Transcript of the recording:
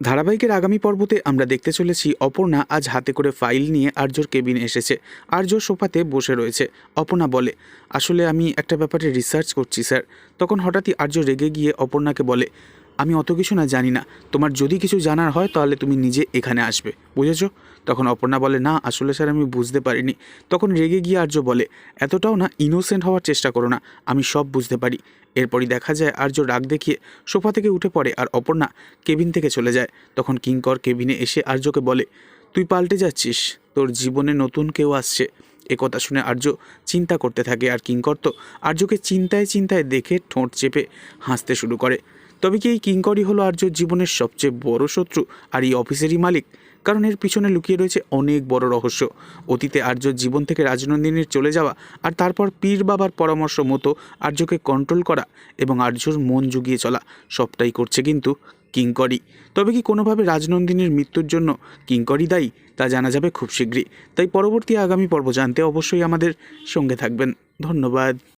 ধারাবাহিকের আগামী পর্বতে আমরা দেখতে চলেছি অপর্ণা আজ হাতে করে ফাইল নিয়ে আর্যর কেবিনে এসেছে। আর্য সোফাতে বসে রয়েছে। অপর্ণা বলে, আসলে আমি একটা ব্যাপারে রিসার্চ করছি, স্যার। তখন হঠাৎই আর্য রেগে গিয়ে অপর্ণাকে বলে আমি অত কিছু না জানি না। তোমার যদি কিছু জানার হয়, তাহলে তুমি নিজে এখানে আসবে। বুঝেছ? তখন অপর্ণা বলে, না, আসলে স্যার, আমি বুঝতে পারিনি। তখন রেগে গিয়ে আর্য বলে, এতটাও না ইনোসেন্ট হওয়ার চেষ্টা করো না, আমি সব বুঝতে পারি। এরপরই দেখা যায়, আর্য রাগ দেখিয়ে সোফা থেকে উঠে পড়ে আর অপর্ণা কেবিন থেকে চলে যায়। তখন কিঙ্কর কেবিনে এসে আর্যকে বলে, তুই পাল্টে যাচ্ছিস। তোর জীবনে নতুন কেউ আসছে। এ কথা শুনে আর্য চিন্তা করতে থাকে আর কিঙ্কর তো আর্যকে চিন্তায় চিন্তায় দেখে ঠোঁট চেপে হাসতে শুরু করে। তবে কি এই কিঙ্করই হলো আর্যর জীবনের সবচেয়ে বড় শত্রু আর এই অফিসেরই মালিক? কারণ এর পিছনে লুকিয়ে রয়েছে অনেক বড় রহস্য। অতীতে আর্যর জীবন থেকে রাজনন্দিনীর চলে যাওয়া আর তারপর পীর বাবার পরামর্শ মতো আর্যকে কন্ট্রোল করা এবং আর্যর মন জুগিয়ে চলা, সবটাই করছে কিন্তু কিঙ্করই। তবে কি কোনোভাবে রাজনন্দিনীর মৃত্যুর জন্য কিঙ্করই দায়ী? তা জানা যাবে খুব শীঘ্রই। তাই পরবর্তী আগামী পর্ব জানতে অবশ্যই আমাদের সঙ্গে থাকবেন। ধন্যবাদ।